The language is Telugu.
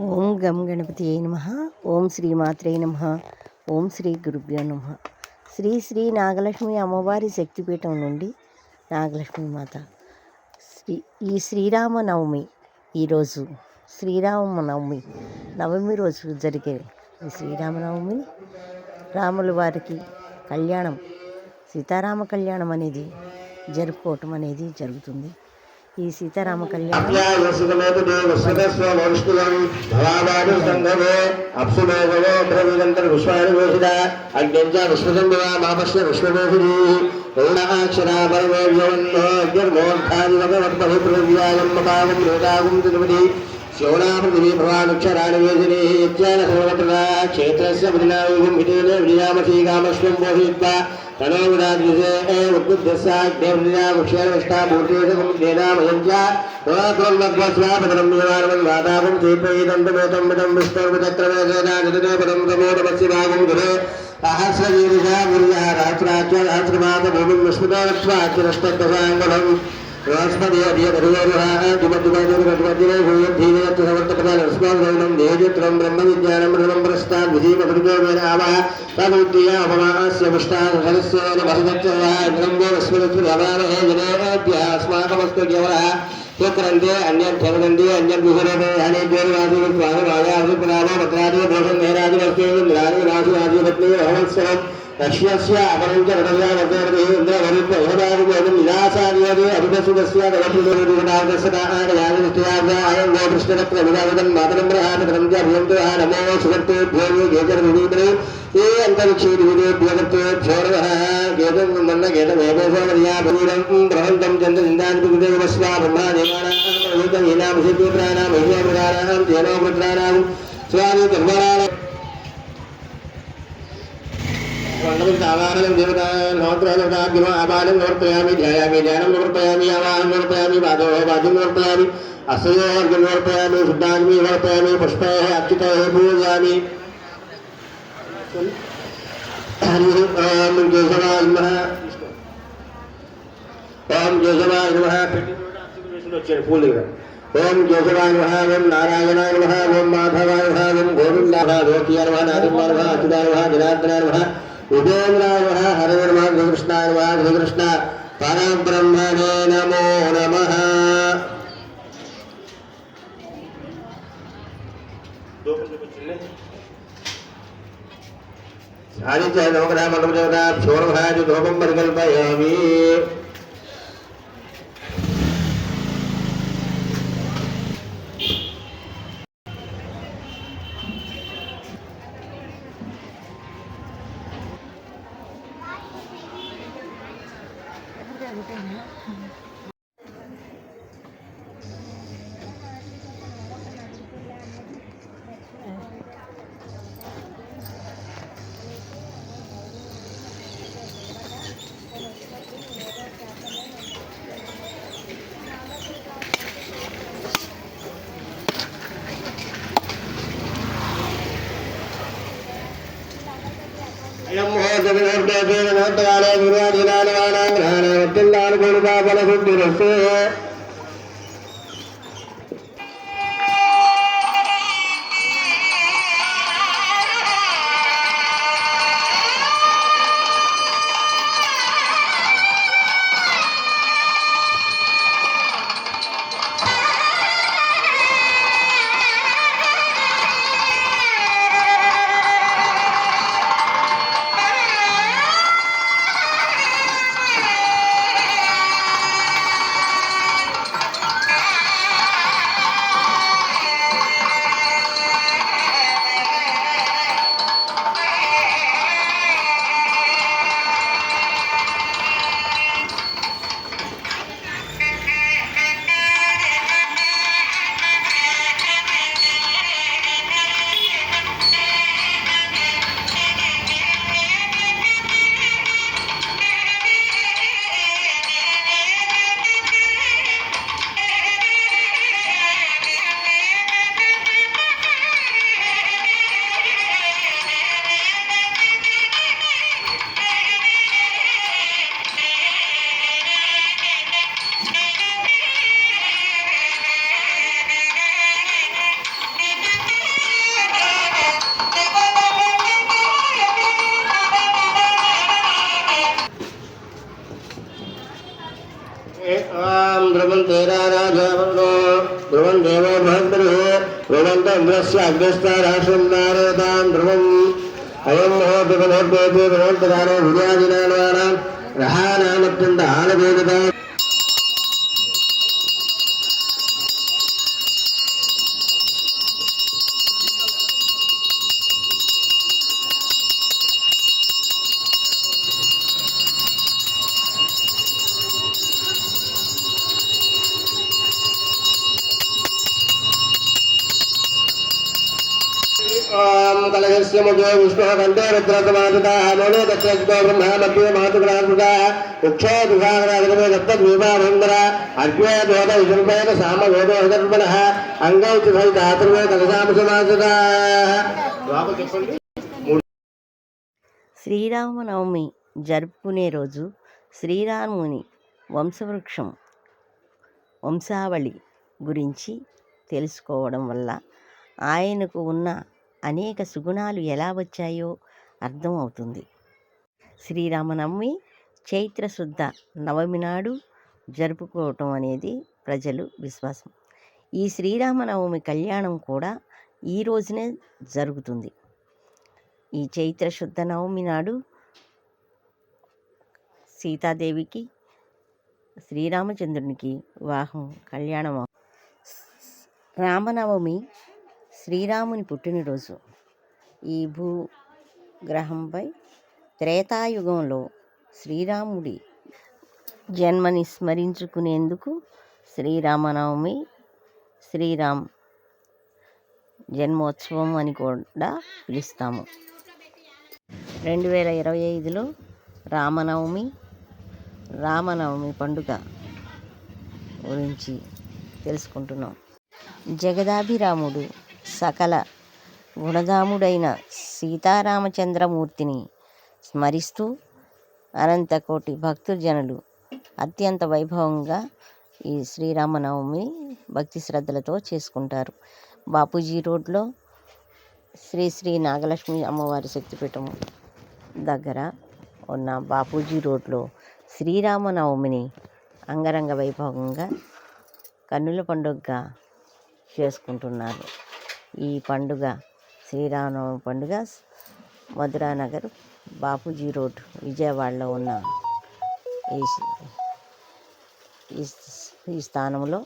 ఓం గం గణపతి నమ. ఓం శ్రీ మాత్రే నమ. ఓం శ్రీ గురుభ్యో నమ. శ్రీ శ్రీ నాగలక్ష్మి అమ్మవారి శక్తిపీఠం నుండి నాగలక్ష్మి మాత. శ్రీ ఈ శ్రీరామ నవమి ఈరోజు శ్రీరామ నవమి నవమి రోజు జరిగే ఈ శ్రీరామనవమి రాముల వారికి కళ్యాణం సీతారామ కళ్యాణం అనేది జరుపుకోవటం అనేది జరుగుతుంది. ఈ సీతారామ కళ్యాణం. శివనాపృథివీ భవానుక్షరాణి వేదిని యజ్ఞాన సర్వత్రా క్షేత్రస్య బుధినాయుగం విజయనే విజయామసీకామశ్వం పోషయిత్వా తనో విరాజ్యసే ఉద్బుద్ధస్యాగ్నేవ్యా వృక్షేణవిష్టామూర్తేజకం వాతాపం చైత్రయీదంతమేతం మిదం విష్ణుర్విచక్రవేదేనా పదం భాగం గురే అహస్రవీరుషా గుర్యः రాత్రాచ్య రాత్రిమాత భూమిం ബ്രഹ്മസ്പതിയധിയ പരിവേരുഹാഹ ജുപജുപജുപജുപജുരേ ഭൂയം ധീമയത്ത് സമർത്ഥപതാൽ അസ്മാത് ഗൗനം ദേഹചിത്രം ബ്രഹ്മവിജ്ഞാനം മൃതം പ്രസ്ഥാ ഭുജീമൃതോ ആവഹ തദുദ്യ അപമാനസ്യ പുഷ്ടാസനസ്യേന ഭരതത്വ ഇന്ദ്രംബോ വിസ്മൃതി അപാരഹേ ജനേഭ്യ അസ്മാകമസ്തു കേവലഃ स्वक्रंदे अन्य धर्मंदे अन्य गुहरदे हने देव राजु स्वामी राजा अर्जुन प्राणो भद्रादि भोजन मेहरादि वस्तु इंद्रादि राजु राजु पत्नी हवन स्वयं నిరాశార్యోది అపరంచ దవతుదోదిగడాదసదాయాగనిష్ఠయాగాయం గోకృష్ణరత్న విధావదం మాతరం ప్రహానకరం చ భూంతో నమో సువర్తేభ్యో గేజర్విదీపరే ఏ అంతరిక్షేదివిదేభ్యగత్వేభ్యో గేదం మన్న గేదమేభోషమర్యా భూరం బృహంతం బ్రహ్మా దేవానాం ప్రాణాం మహిళాం తేనో పుత్రాణాం स्वर्णं सावाहनं देवतायां होत्रदेवताभ्यो आबालं निवर्तयामि ध्यायामि ध्यानं निवर्तयामि आवाहनं निवर्तयामि पादोः पादुं निवर्तयामि अश्वयोर्गं निवर्तयामि शुद्धाग्नि निवर्तयामि पुष्पैः अर्चितैः पूजयामि हरिः ॐ केशवाय नमः ॐ केशवाय नमः फूल दिख रहा है ఉపేంద్రాయ నమః హరే నమః కృష్ణాయ పరబ్రహ్మణే నమో నమ ఆదిత్య లోకరామ మండప దేవత క్షోరభాజ ధూపం పరికల్పయామి நாட்டகான குருவாஜினான காணாங்கிறான வத்தில்லான குருபா பல குண்டு ரசே. నారేతాం ధ్రువం. అయం మహోద్భవోద్భవతి భగవంతకారో విద్యాదినానాం గ్రహానామత్యంత ఆలవేదిత ఓం కలగస్య ముఖే విష్ణు కంఠే రుద్రతమాతుత మౌనే దక్షో బ్రహ్మ మధ్యే మాతుగ్రాసుత ఉక్షే దుఘాగరాజమే దత్తద్వీపాభంగర అర్ఘ్యే దోత విశుల్పేన సామ వేదో హృదర్పణ అంగై శ్రీరామనవమి జరుపుకునే రోజు శ్రీరాముని వంశవృక్షం వంశావళి గురించి తెలుసుకోవడం వల్ల ఆయనకు ఉన్న అనేక సుగుణాలు ఎలా వచ్చాయో అర్థం అవుతుంది. శ్రీరామనవమి చైత్ర శుద్ధ నవమి నాడు జరుపుకోవటం అనేది ప్రజలు విశ్వాసం. ఈ శ్రీరామనవమి కళ్యాణం కూడా ఈ రోజునే జరుగుతుంది. ఈ చైత్ర శుద్ధ నవమి నాడు సీతాదేవికి శ్రీరామచంద్రునికి వివాహం కళ్యాణం రామనవమి శ్రీరాముని పుట్టినరోజు. ఈ భూ గ్రహంపై త్రేతాయుగంలో శ్రీరాముడి జన్మని స్మరించుకునేందుకు శ్రీరామనవమి శ్రీరామ్ జన్మోత్సవం అని కూడా పిలుస్తాము. రెండు వేల ఇరవై ఐదులో రామనవమి రామనవమి పండుగ గురించి తెలుసుకుంటున్నాం. జగదాభిరాముడు సకల గుణధాముడైన సీతారామచంద్రమూర్తిని స్మరిస్తూ అనంతకోటి భక్తజనులు అత్యంత వైభవంగా ఈ శ్రీరామనవమి భక్తి శ్రద్ధలతో చేసుకుంటారు. బాపూజీ రోడ్లో శ్రీ శ్రీ నాగలక్ష్మి అమ్మవారి శక్తిపీఠం దగ్గర ఉన్న బాపూజీ రోడ్లో శ్రీరామనవమిని అంగరంగ వైభవంగా కన్నుల పండుగగా చేసుకుంటున్నారు. ఈ పండుగ శ్రీరామనవమి పండుగ మధురానగర్ బాపూజీ రోడ్ విజయవాడలో ఉన్న ఈ ఈ ఈ స్థానంలో